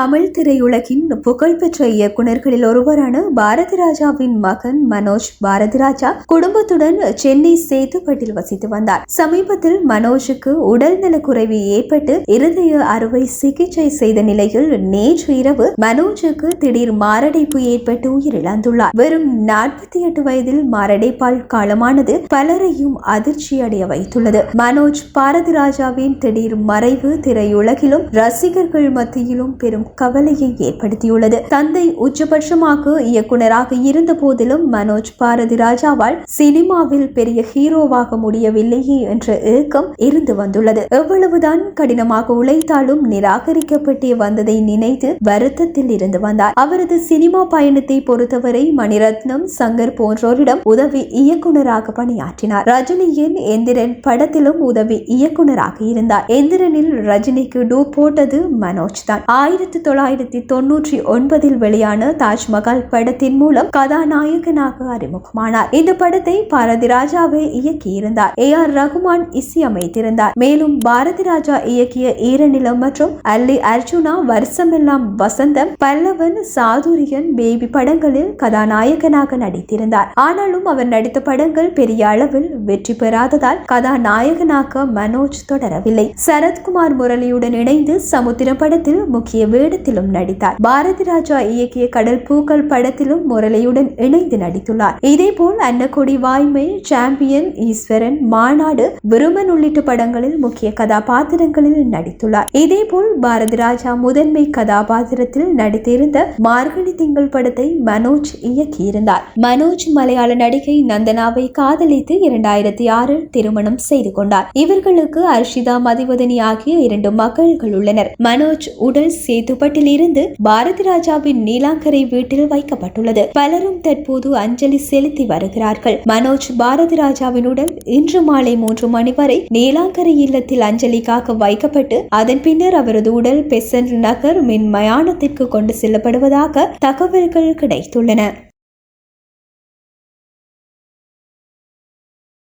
தமிழ் திரையுலகின் புகழ்பெற்ற இயக்குநர்களில் ஒருவரான பாரதி ராஜாவின் மகன் மனோஜ் பாரதி ராஜா குடும்பத்துடன் சென்னை சேத்துப்பட்டில் வசித்து வந்தார். சமீபத்தில் மனோஜுக்கு உடல்நலக்குறைவு ஏற்பட்டு இருதய அறுவை சிகிச்சை செய்த நிலையில் நேற்று இரவு மனோஜுக்கு திடீர் மாரடைப்பு ஏற்பட்டு உயிரிழந்துள்ளார். வெறும் நாற்பத்தி எட்டு வயதில் மாரடைப்பால் காலமானது பலரையும் அதிர்ச்சியடைய வைத்துள்ளது. மனோஜ் பாரதி ராஜாவின் திடீர் மறைவு திரையுலகிலும் ரசிகர்கள் மத்தியிலும் பெரும் கவலையை ஏற்படுத்தியுள்ளது. தந்தை உச்சபட்சமாக இயக்குநராக இருந்த போதிலும் மனோஜ் பாரதி ராஜாவால் சினிமாவில் பெரிய ஹீரோவாக முடியவில்லையே என்ற ஏக்கம் இருந்து வந்துள்ளது. எவ்வளவுதான் கடினமாக உழைத்தாலும் நிராகரிக்கப்பட்டே வந்ததை நினைத்து வருத்தத்தில் இருந்து வந்தார். அவரது சினிமா பயணத்தை பொறுத்தவரை மணிரத்னம் சங்கர் போன்றோரிடம் உதவி இயக்குநராக பணியாற்றினார். ரஜினியின் எந்திரன் படத்திலும் உதவி இயக்குனராக இருந்தார். எந்திரனில் ரஜினிக்கு டூ போட்டது மனோஜ் தான். ஆயிரத்தி தொள்ளாயிரத்தி தொன்னூற்றி ஒன்பதில் வெளியான தாஜ்மஹால் படத்தின் மூலம் கதாநாயகனாக அறிமுகமானார். இந்த படத்தை பாரதி ராஜாவே இயக்கியிருந்தார். ஏ ஆர் ரகுமான் இசையமைத்திருந்தார். மேலும் பாரதி ராஜா இயக்கிய ஈரநிலம் மற்றும் அல்லி அர்ஜுனா வருஷமெல்லாம் வசந்தம் பல்லவன் சாதுரியன் பேபி படங்களில் கதாநாயகனாக நடித்திருந்தார். ஆனாலும் அவர் நடித்த படங்கள் பெரிய அளவில் வெற்றி பெறாததால் கதாநாயகனாக மனோஜ் தொடரவில்லை. சரத்குமார் முரளியுடன் இணைந்து சமுத்திர படத்தில் முக்கிய வேடத்திலும் நடித்தார். பாரதி ராஜா இயக்கிய கடல் பூக்கள் படத்திலும் முரளியுடன் இணைந்து நடித்துள்ளார். இதேபோல் அன்னக்கொடி வாய்மை சாம்பியன் ஈஸ்வரன் மாநாடு விருமன் உள்ளிட்ட படங்களில் முக்கிய கதாபாத்திரங்களில் நடித்துள்ளார். இதேபோல் பாரதி ராஜா முதன்மை கதாபாத்திரத்தில் நடித்திருந்த மார்கழி திங்கள் படத்தை மனோஜ் இயக்கியிருந்தார். மனோஜ் மலையாள நடிகை நந்தனாவை காதலித்து இரண்டாயிரத்தி ஆறில் திருமணம் செய்து கொண்டார். இவர்களுக்கு அர்ஷிதா மதிவதனி ஆகிய இரண்டு மகள்கள் உள்ளனர். மனோஜ் உடல் சேது இருந்து பாரதி ராஜாவின் நீலாங்கரை வீட்டில் வைக்கப்பட்டுள்ளது. பலரும் தற்போது அஞ்சலி செலுத்தி வருகிறார்கள். மனோஜ் பாரதி ராஜாவின் உடல் இன்று மாலை மூன்று மணி வரை நீலாங்கரை இல்லத்தில் அஞ்சலிக்காக வைக்கப்பட்டு அதன் பின்னர் அவரது உடல் பெசன்ட் நகர் மின் மயானத்திற்கு கொண்டு செல்லப்படுவதாக தகவல்கள் கிடைத்துள்ளன.